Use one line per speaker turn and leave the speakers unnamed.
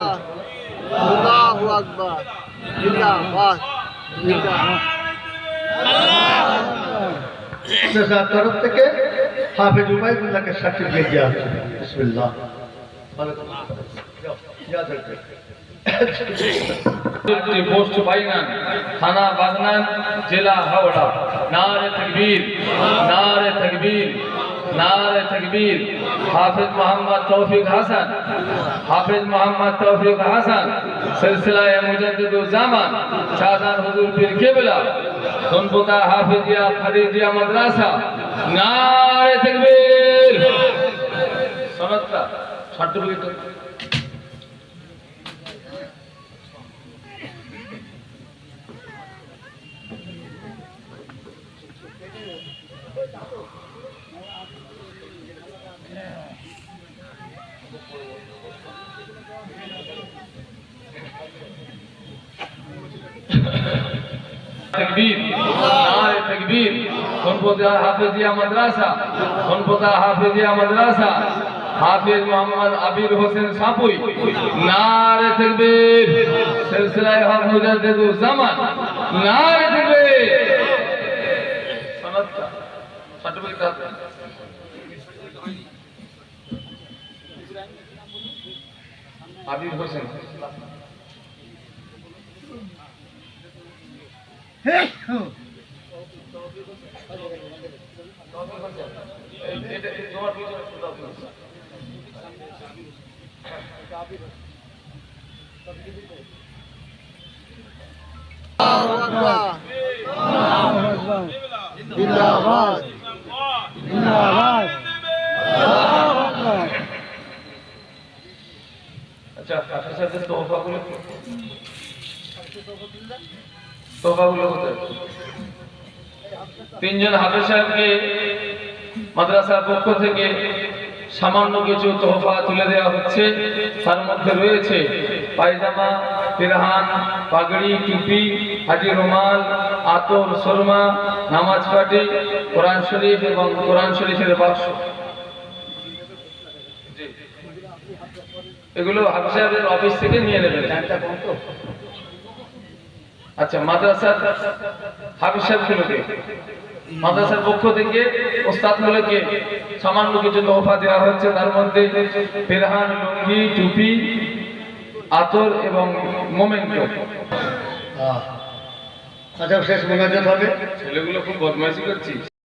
আল্লাহু আকবার জিন্দাবাদ জিন্দাবাদ
স্যার তরফ থেকে হাফেজ উবাইদুল্লাহকে সার্টিফিকেট দেওয়া হচ্ছে বিসমিল্লাহ
পোস্ট বাইনান থানা বাগনান জেলা হাওড়া নারে তকবীর নারে তকবীর নারে তকবীর। হাফিজ মোহাম্মদ তৌফিক হাসান। হাফিজ মোহাম্মদ তৌফিক হাসান। সিলসিলায় মুজাদ্দিদুল জামান। শাহজাহান হুজুর পীর কেবলা। সোনপুতা হাফিজিয়া ফরিজিয়া মাদ্রাসা। নারে তকবীর। সনদটা সার্টিফিকেট তকবীর নারে তকবীর। খনপতা হাফিজিয়া মাদ্রাসা খনপতা হাফিজিয়া মাদ্রাসা। হাফিজ মোহাম্মদ আবির হোসেন সাপুই, নারে তকবীর। সিলসিলায়ে হক মুজাদ্দিদুল জামান নারে তকবীর। আবির হোসেন।
জিন্দাবাদ জিন্দাবাদ
আচ্ছা আপনার সাথে তোহফাগুলো কোথায়? তিনজন হাফেজ সাহেবকে মাদ্রাসার পক্ষ থেকে সামান্য কিছু তোহফা তুলে দেওয়া হচ্ছে। তার মধ্যে রয়েছে পায়জামা ফিরহান পাগড়ি, টুপি, হাজি রুমাল, আতর, সরমা, নামাজ পাটি, কোরআন শরীফ এবং কোরআন শরীফের বাক্স। এগুলো হাফিজ সাহেবের অফিস থেকে নিয়ে নেবেন। আচ্ছা মাদ্রাসার হাফিজ সাহেবগুলোকে মাদ্রাসার পক্ষ থেকে ওস্তাদগুলোকে সামান্য কিছু তোহফা দেওয়া হচ্ছে তার মধ্যে ফেরহান লুঙ্গি টুপি আতর এবং মোমেন্টো।
আচ্ছা শেষ মোনাজাত হবে।
ছেলেগুলো খুব বদমাইশি করছিস।